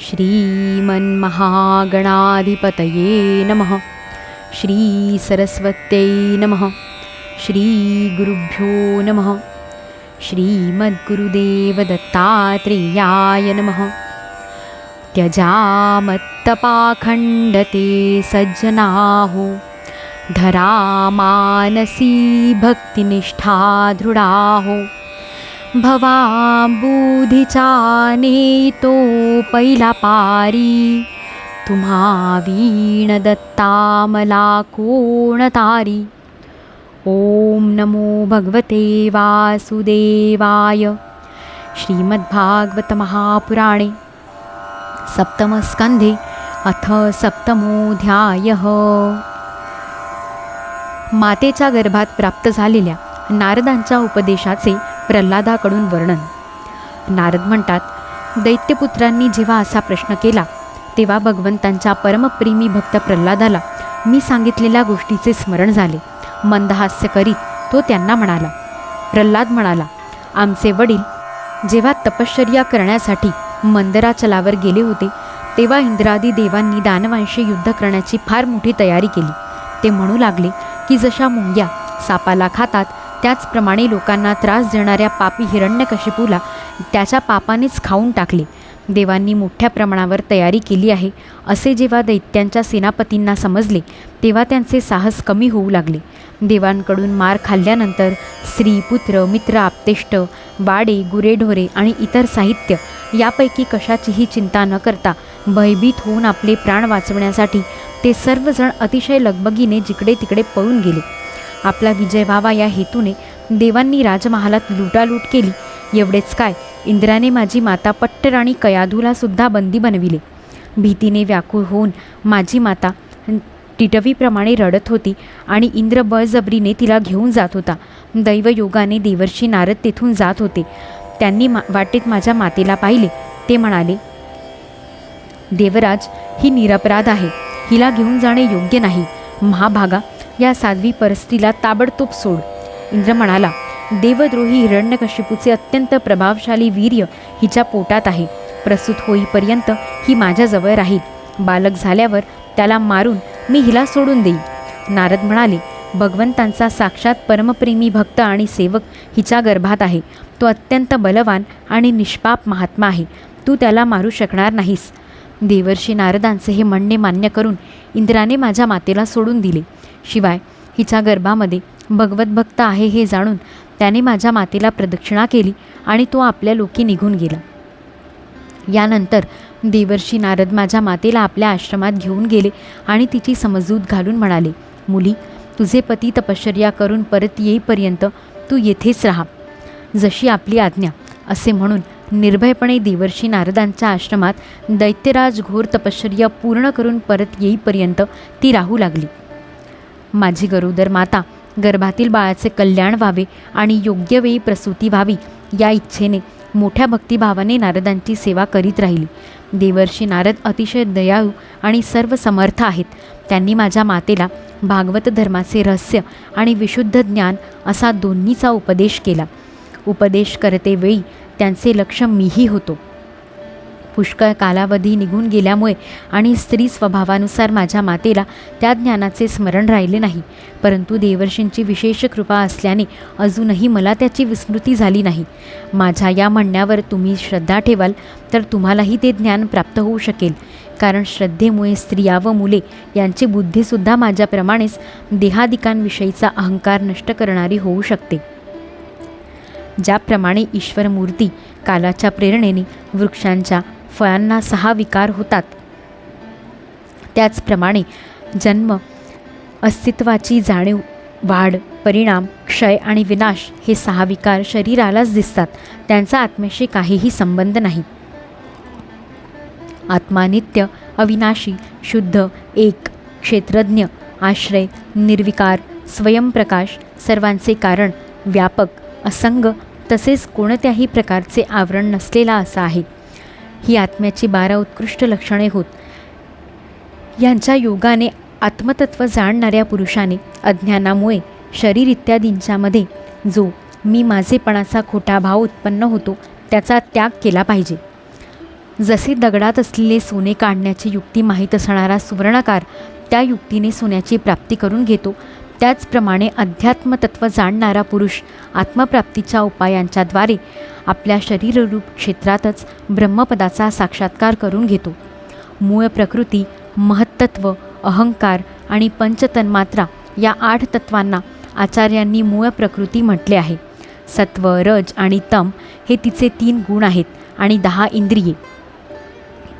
श्रीमन्महागणाधिपतये नमः। श्रीसरस्वत्यै नमः। श्रीगुरुभ्यो नमः। श्रीमद्गुरुदेवदत्तात्रेयाय नमः। त्यजामत्तपाखण्डते सज्जनाहो धरा मानसी भक्तिनिष्ठा दृढाहो भवाबुधीचा नेतो पहिला पारी। तुम्हा वीण दत्ता मला कोण तारी ओम नमो भगवते वासुदेवाय। श्रीमद्भागवत महापुराणे सप्तमस्कंधे अथ सप्तमोऽध्यायः। मातेच्या गर्भात प्राप्त झालेल्या नारदांच्या उपदेशाचे प्रल्हादाकडून वर्णन. नारद म्हणतात दैत्यपुत्रांनी जेव्हा असा प्रश्न केला तेव्हा भगवंतांच्या परमप्रेमी भक्त प्रल्हादाला मी सांगितलेल्या गोष्टीचे स्मरण झाले. मंदहास्य करीत तो त्यांना म्हणाला. प्रल्हाद म्हणाला आमचे वडील जेव्हा तपश्चर्या करण्यासाठी मंदराचलावर गेले होते तेव्हा इंद्रादी देवांनी दानवांशी युद्ध करण्याची फार मोठी तयारी केली. ते म्हणू लागले की जशा मुंग्या सापाला खातात त्याचप्रमाणे लोकांना त्रास देणाऱ्या पापी हिरण्यकशिपूला त्याच्या पापानेच खाऊन टाकले. देवांनी मोठ्या प्रमाणावर तयारी केली आहे. असे जेव्हा दैत्यांच्या सेनापतींना समजले तेव्हा त्यांचे साहस कमी होऊ लागले. देवांकडून मार खाल्ल्यानंतर स्त्री पुत्र मित्र आप्तेष्ट वाडे गुरेढोरे आणि इतर साहित्य यापैकी कशाचीही चिंता न करता भयभीत होऊन आपले प्राण वाचवण्यासाठी ते सर्वजण अतिशय लगबगीने जिकडे तिकडे पळून गेले. आपला विजय व्हावा या हेतूने देवांनी राजमहालात लुटालूट केली. एवढेच काय इंद्राने माझी माता पट्टराणी कयाधूला सुद्धा बंदी बनविले. भीतीने व्याकुळ होऊन माझी माता टिटवीप्रमाणे रडत होती आणि इंद्र बळजबरीने तिला घेऊन जात होता. दैवयोगाने देवर्षी नारद तेथून जात होते. त्यांनी मा वाटेत माझ्या मातेला पाहिले. ते म्हणाले देवराज ही निरपराध आहे. हिला घेऊन जाणे योग्य नाही. महाभागा या साध्वी परस्तीला ताबडतोब सोड. इंद्र म्हणाला देवद्रोही हिरण्यकशिपूचे अत्यंत प्रभावशाली वीर्य हिच्या पोटात आहे. प्रसूत होईपर्यंत ही माझ्याजवळ राहील. बालक झाल्यावर त्याला मारून मी हिला सोडून देईन. नारद म्हणाले भगवंतांचा साक्षात परमप्रेमी भक्त आणि सेवक हिच्या गर्भात आहे. तो अत्यंत बलवान आणि निष्पाप महात्मा आहे. तू त्याला मारू शकणार नाहीस. देवर्षी नारदांचे हे म्हणणे मान्य करून इंद्राने माझ्या मातेला सोडून दिले. शिवाय हिच्या गर्भामध्ये भगवत भक्त आहे हे जाणून त्याने माझ्या मातेला प्रदक्षिणा केली आणि तो आपल्या लोकी निघून गेला. यानंतर देवर्षी नारद माझ्या मातेला आपल्या आश्रमात घेऊन गेले आणि तिची समजूत घालून म्हणाले मुली तुझे पती तपश्चर्या करून परत येईपर्यंत तू येथेच राहा. जशी आपली आज्ञा असे म्हणून निर्भयपणे देवर्षी नारदांच्या आश्रमात दैत्यराज घोर तपश्चर्या पूर्ण करून परत येईपर्यंत ती राहू लागली. माझी गरोदर माता गर्भातील बाळाचे कल्याण व्हावे आणि योग्य वेळी प्रसूती व्हावी या इच्छेने मोठ्या भक्तिभावाने नारदांची सेवा करीत राहिली. देवर्षी नारद अतिशय दयाळू आणि सर्व समर्थ आहेत. त्यांनी माझ्या मातेला भागवत धर्माचे रहस्य आणि विशुद्ध ज्ञान असा दोन्हीचा उपदेश केला. उपदेश करते वेळी त्यांचे लक्ष मीही होतो. पुष्कळ कालावधी निघून गेल्यामुळे आणि स्त्री स्वभावानुसार माझ्या मातेला त्या ज्ञानाचे स्मरण राहिले नाही. परंतु देवर्षींची विशेष कृपा असल्याने अजूनही मला त्याची विस्मृती झाली नाही. माझ्या या म्हणण्यावर तुम्ही श्रद्धा ठेवाल तर तुम्हालाही ते ज्ञान प्राप्त होऊ शकेल. कारण श्रद्धेमुळे स्त्रिया व मुले यांची बुद्धीसुद्धा माझ्याप्रमाणेच देहादिकांविषयीचा अहंकार नष्ट करणारी होऊ शकते. ज्याप्रमाणे ईश्वरमूर्ती कालाच्या प्रेरणेने वृक्षांच्या फळांना सहा विकार होतात. त्याचप्रमाणे जन्म अस्तित्वाची जाणीव वाढ परिणाम क्षय आणि विनाश हे सहा विकार शरीरालाच दिसतात. त्यांचा आत्म्याशी काहीही संबंध नाही. आत्मा नित्य अविनाशी शुद्ध एक क्षेत्रज्ञ आश्रय निर्विकार स्वयंप्रकाश सर्वांचे कारण व्यापक असंग तसेच कोणत्याही प्रकारचे आवरण नसलेला असा आहे. ही आत्म्याची बारा उत्कृष्ट लक्षणे होत. यांच्या योगाने आत्मतत्व जाणणाऱ्या पुरुषाने अज्ञानामुळे शरीर इत्यादींच्यामध्ये जो मी माझेपणाचा खोटा भाव उत्पन्न होतो त्याचा त्याग केला पाहिजे. जसे दगडात असलेले सोने काढण्याची युक्ती माहीत असणारा सुवर्णकार त्या युक्तीने सोन्याची प्राप्ती करून घेतो त्याचप्रमाणे अध्यात्मतत्व जाणणारा पुरुष आत्मप्राप्तीच्या उपायांच्याद्वारे आपल्या शरीररूप क्षेत्रातच ब्रह्मपदाचा साक्षात्कार करून घेतो. मूळ प्रकृती महत्त्व अहंकार आणि पंचतन्मात्रा या आठ तत्वांना आचार्यांनी मूळ प्रकृती म्हटले आहे. सत्व रज आणि तम हे तिचे तीन गुण आहेत आणि दहा इंद्रिये.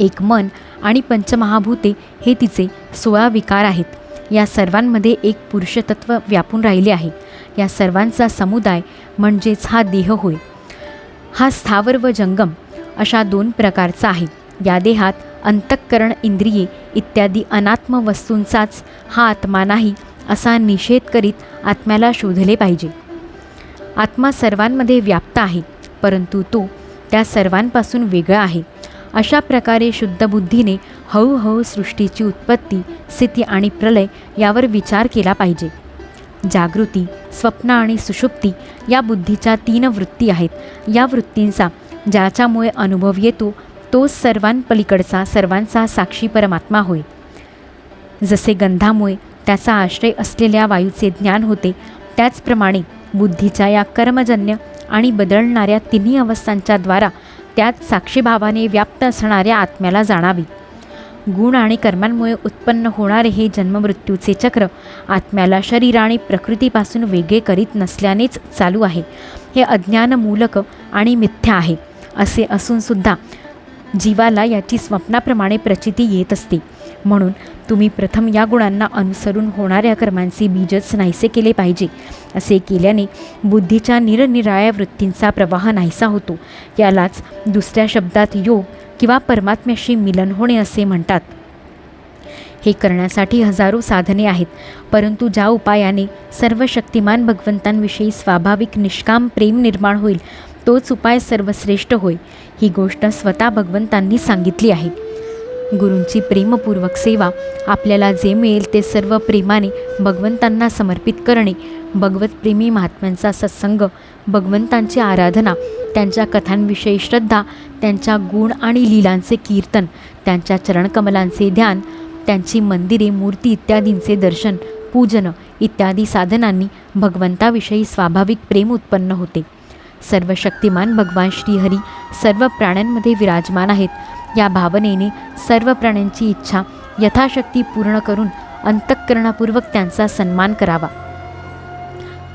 एक मन आणि पंचमहाभूते हे तिचे सोळा विकार आहेत. या सर्वांमध्ये एक पुरुषतत्व व्यापून राहिले आहे. या सर्वांचा समुदाय म्हणजेच हा देह होय. हा स्थावर व जंगम अशा दोन प्रकारचा आहे. या देहात अंतःकरण इंद्रिये इत्यादी अनात्म वस्तूंचाच हा आत्मा नाही असा निषेध करीत आत्म्याला शोधले पाहिजे. आत्मा सर्वांमध्ये व्याप्त आहे परंतु तो त्या सर्वांपासून वेगळा आहे. अशा प्रकारे शुद्ध बुद्धीने हळूहळू सृष्टीची उत्पत्ती स्थिती आणि प्रलय यावर विचार केला पाहिजे. जागृती स्वप्न आणि सुषुप्ती या बुद्धीच्या तीन वृत्ती आहेत. या वृत्तींचा ज्याच्यामुळे अनुभव येतो तोच सर्वांपलीकडचा सर्वांचा साक्षी परमात्मा होय. जसे गंधामुळे त्याचा आश्रय असलेल्या वायूचे ज्ञान होते त्याचप्रमाणे बुद्धीच्या या कर्मजन्य आणि बदलणाऱ्या तिन्ही अवस्थांच्या द्वारा त्यात साक्षीभावाने व्याप्त असणाऱ्या आत्म्याला जाणावी. गुण आणि कर्मांमुळे उत्पन्न होणारे हे जन्ममृत्यूचे चक्र आत्म्याला शरीर आणि प्रकृतीपासून वेगळे करीत नसल्यानेच चालू आहे. हे अज्ञानमूलक आणि मिथ्या आहे असे असूनसुद्धा जीवाला याची स्वप्नाप्रमाणे प्रचिती येत असते. म्हणून तुम्ही प्रथम या गुणांना अनुसरून होणाऱ्या कर्मांचे बीजच नाहीसे केले पाहिजे. असे केल्याने बुद्धीच्या निरनिराळ्या वृत्तींचा प्रवाह नाहीसा होतो. यालाच दुसऱ्या शब्दात योग किंवा परमात्म्याशी मिलन होणे असे म्हणतात. हे करण्यासाठी हजारो साधने आहेत परंतु ज्या उपायाने सर्व शक्तिमान भगवंतांविषयी स्वाभाविक निष्काम प्रेम निर्माण होईल तोच उपाय सर्वश्रेष्ठ होय ही गोष्ट स्वतः भगवंतांनी सांगितली आहे. गुरूंची प्रेमपूर्वक सेवा. आपल्याला जे मिळेल ते सर्व प्रेमाने भगवंतांना समर्पित करणे. भगवतप्रेमी महात्म्यांचा सत्संग भगवंतांची आराधना त्यांच्या कथांविषयी श्रद्धा त्यांच्या गुण आणि लीलांचे कीर्तन त्यांच्या चरणकमलांचे ध्यान त्यांची मंदिरे मूर्ती इत्यादींचे दर्शन पूजन इत्यादी साधनांनी भगवंताविषयी स्वाभाविक प्रेम उत्पन्न होते. सर्व शक्तिमान भगवान श्रीहरी सर्व प्राण्यांमध्ये विराजमान आहेत. या भावनेने सर्व प्राण्यांची इच्छा यथाशक्ती पूर्ण करून अंतःकरणापूर्वक त्यांचा सन्मान करावा.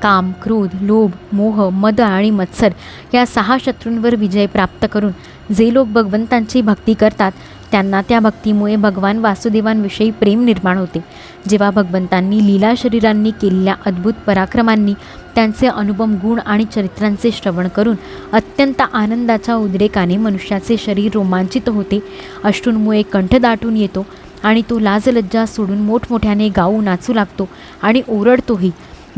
काम क्रोध लोभ मोह मद आणि मत्सर या सहा शत्रूंवर विजय प्राप्त करून जे लोक भगवंतांची भक्ती करतात त्यांना त्या भक्तीमुळे भगवान वासुदेवांविषयी प्रेम निर्माण होते. जेव्हा भगवंतांनी लीला शरीरांनी केलेल्या अद्भुत पराक्रमांनी त्यांचे अनुपम गुण आणि चरित्रांचे श्रवण करून अत्यंत आनंदाच्या उद्रेकाने मनुष्याचे शरीर रोमांचित होते. अश्रूंमुळे कंठ दाटून येतो आणि तो लाजलज्जा सोडून मोठमोठ्याने गाऊ नाचू लागतो आणि ओरडतोही.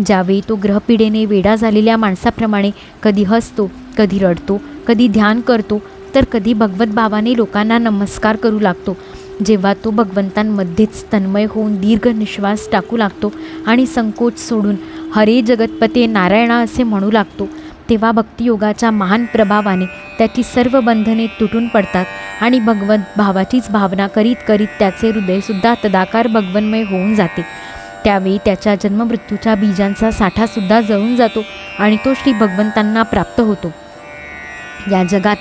ज्यावेळी तो ग्रहपिढेने वेडा झालेल्या माणसाप्रमाणे कधी हसतो कधी रडतो कधी ध्यान करतो तर कधी भगवत भावाने लोकांना नमस्कार करू लागतो. जेव्हा तो भगवंतांमध्येच तन्मय होऊन दीर्घ निश्वास टाकू लागतो आणि संकोच सोडून हरे जगतपते नारायणा असे म्हणू लागतो. तेव्हा भक्तियोगाच्या महान प्रभावाने त्याची सर्व बंधने तुटून पडतात आणि भगवत भावाचीच भावना करीत करीत त्याचे हृदयसुद्धा तदाकार भगवन्मय होऊन जाते. त्यावेळी त्याच्या जन्ममृत्यूच्या बीजांचा साठासुद्धा जळून जातो आणि तो श्री भगवंतांना प्राप्त होतो. या जगात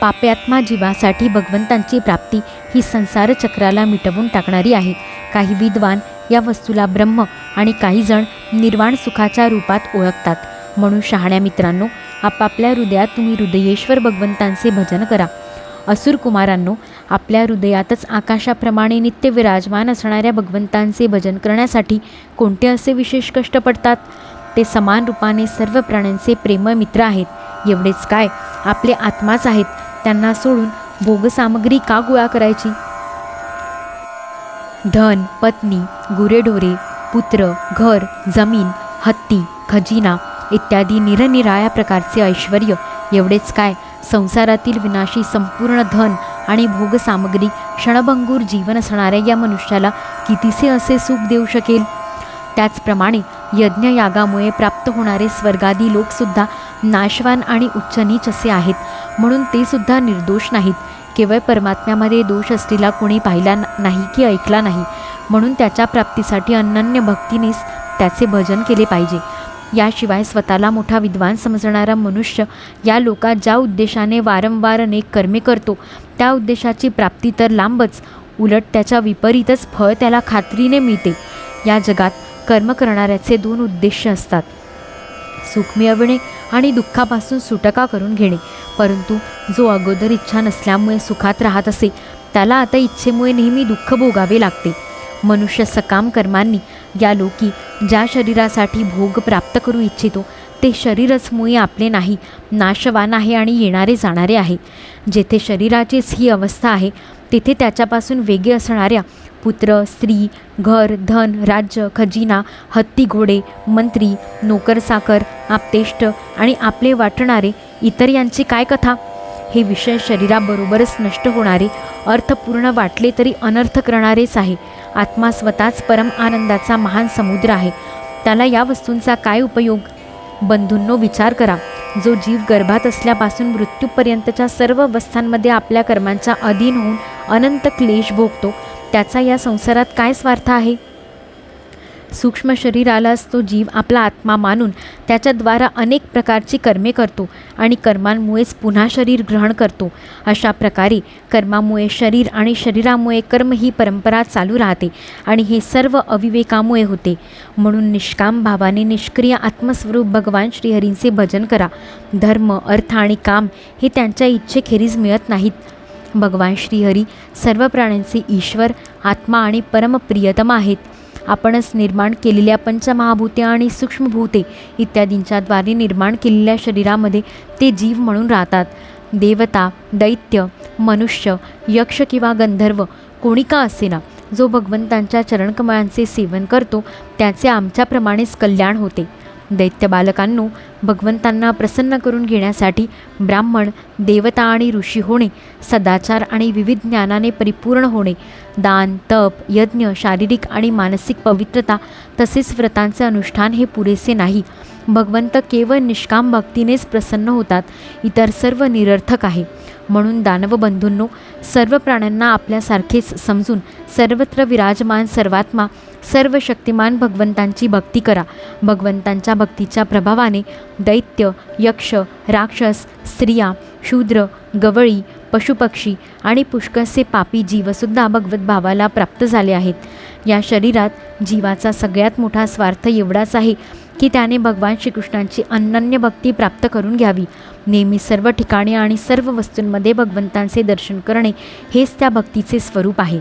पाप्यात्मा जीवासाठी भगवंतांची प्राप्ती ही संसारचक्राला मिटवून टाकणारी आहे. काही विद्वान या वस्तूला ब्रह्म आणि काही जण निर्वाण सुखाच्या रूपात ओळखतात. म्हणून शहाण्या मित्रांनो आपापल्या हृदयात तुम्ही हृदयेश्वर भगवंतांचे भजन करा. असुर कुमारांनो आपल्या हृदयातच आकाशाप्रमाणे नित्य विराजमान असणाऱ्या भगवंतांचे भजन करण्यासाठी कोणते असे विशेष कष्ट पडतात? ते समान रूपाने सर्व प्राण्यांचे प्रेमळ मित्र आहेत. एवढेच काय? आपले आत्माच आहेत. त्यांना सोडून भोगसामग्री का गोळा करायची? धन पत्नी गुरेढोरे पुत्र घर जमीन हत्ती खजिना इत्यादी निरनिराळ्या प्रकारचे ऐश्वर एवढेच काय? संसारातील विनाशी संपूर्ण धन आणि भोगसामग्री क्षणभंगूर जीवन असणाऱ्या या मनुष्याला कितीसे असे सुख देऊ शकेल? त्याचप्रमाणे यज्ञयागामुळे प्राप्त होणारे स्वर्गादी लोकसुद्धा नाशवान आणि उच्च नीच असे आहेत म्हणून ते सुद्धा निर्दोष नाहीत. केवळ परमात्म्यामध्ये दोष असलेला कोणी पाहिला न- नाही की ऐकला नाही म्हणून त्याच्या प्राप्तीसाठी अनन्य भक्तीनेच त्याचे भजन केले पाहिजे. याशिवाय स्वतःला मोठा विद्वान समजणारा मनुष्य या लोकात ज्या उद्देशाने वारंवार अनेक कर्मे करतो त्या उद्देशाची प्राप्ती तर लांबच उलट त्याच्या विपरीतच फळ त्याला खात्रीने मिळते. या जगात कर्म करणाऱ्याचे दोन उद्देश असतात. सुख मिळविणे आणि दुःखापासून सुटका करून घेणे. परंतु जो अगोदर इच्छा नसल्यामुळे सुखात राहत असे त्याला आता इच्छेमुळे नेहमी दुःख भोगावे लागते. मनुष्य सकाम कर्मांनी या लोकी ज्या शरीरासाठी भोग प्राप्त करू इच्छितो ते शरीरच मुळे आपले नाही नाशवान आहे आणि येणारे जाणारे आहे. जेथे शरीराचीच ही अवस्था आहे तेथे त्याच्यापासून वेगळे असणाऱ्या पुत्र स्त्री घर धन राज्य खजिना हत्ती घोडे मंत्री नोकरसाकर आपतेष्ट आणि आपले वाटणारे इतर यांची काय कथा? हे विषय शरीराबरोबरच नष्ट होणारे अर्थपूर्ण वाटले तरी अनर्थ करणारेच आहे. आत्मा स्वतःच परम आनंदाचा महान समुद्र आहे. त्याला या वस्तूंचा काय उपयोग? बंधूंनो विचार करा. जो जीव गर्भात असल्यापासून मृत्यूपर्यंतच्या सर्व अवस्थांमध्ये आपल्या कर्मांच्या अधीन होऊन अनंत क्लेश भोगतो त्याचा या संसारात काय स्वार्थ आहे? सूक्ष्म शरीरालाच तो जीव आपला आत्मा मानून त्याच्याद्वारा अनेक प्रकारची कर्मे करतो आणि कर्मांमुळेच पुन्हा शरीर ग्रहण करतो. अशा प्रकारे कर्मामुळे शरीर आणि शरीरामुळे कर्म ही परंपरा चालू राहते आणि हे सर्व अविवेकामुळे होते. म्हणून निष्काम भावाने निष्क्रिय आत्मस्वरूप भगवान श्रीहरींचे भजन करा. धर्म अर्थ आणि काम हे त्यांच्या इच्छेखेरीज मिळत नाहीत. भगवान श्रीहरी सर्व प्राण्यांचे ईश्वर आत्मा आणि परमप्रियतम आहेत. आपणच निर्माण केलेल्या पंचमहाभूते आणि सूक्ष्मभूते इत्यादींच्याद्वारे निर्माण केलेल्या शरीरामध्ये ते जीव म्हणून राहतात. देवता दैत्य मनुष्य यक्ष किंवा गंधर्व कोणी का असेना जो भगवंतांच्या चरणकमळांचे सेवन करतो त्याचे आमच्याप्रमाणेच कल्याण होते. दैत्य बालकांनो भगवंतांना प्रसन्न करून घेण्यासाठी ब्राह्मण देवता आणि ऋषी होणे सदाचार आणि विविध ज्ञानाने परिपूर्ण होणे दान तप यज्ञ शारीरिक आणि मानसिक पवित्रता तसेच व्रतांचे अनुष्ठान हे पुरेसे नाही. भगवंत केवळ निष्काम भक्तीनेच प्रसन्न होतात इतर सर्व निरर्थक आहे. म्हणून दानव बंधूंनो सर्व प्राण्यांना आपल्यासारखेच समजून सर्वत्र विराजमान सर्वात्मा सर्व शक्तिमान भगवंतांची भक्ती करा. भगवंतांच्या भक्तीच्या प्रभावाने दैत्य यक्ष राक्षस स्त्रिया शूद्र गवळी पशुपक्षी आणि पुष्कळसे पापी जीवसुद्धा भगवत भावाला प्राप्त झाले आहेत. या शरीरात जीवाचा सगळ्यात मोठा स्वार्थ एवढाच आहे की त्याने भगवान श्रीकृष्णांची अनन्य भक्ती प्राप्त करून घ्यावी. नेहमी सर्व ठिकाणी आणि सर्व वस्तूंमध्ये भगवंतांचे दर्शन करणे हेच त्या भक्तीचे स्वरूप आहे.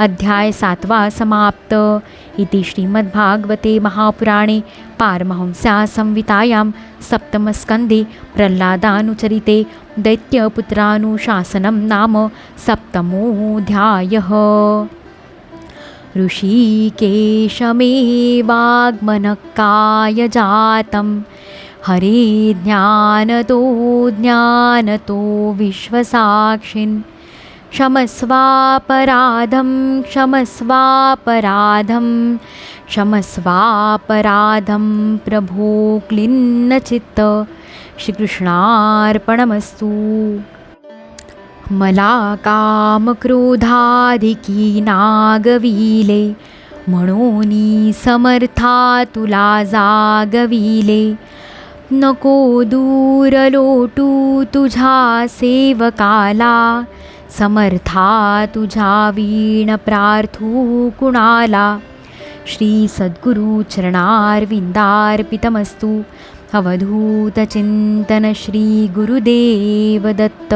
अध्याय सातवा समाप्त. इति श्रीमद्भागवते महापुराणे पारमहंस्या संवितायां सप्तमस्कन्धे प्रह्लादानुचरिते दैत्यपुत्रानुशासनं नाम सप्तमोऽध्यायः. ऋषिकेशमेवाग्मनकाय जातं हरे ज्ञानतो ज्ञानतो विश्वसाक्षिन् क्षमस्वापराधं क्षमस्वापराधं क्षमस्वापराधं प्रभो क्लिन्नचित्त। श्रीकृष्णार्पणमस्तु। मला कामक्रोधाधिकी नागविले म्हणूनी समर्था तुला जागविले नको दूर लोटू तुझा सेवकाला समर्था तुझ्या वीण प्रार्थू कुणाला श्री सद्गुरु चरणारविंदार्पितमस्तु अवधूतचिंतन श्री गुरुदेव दत्त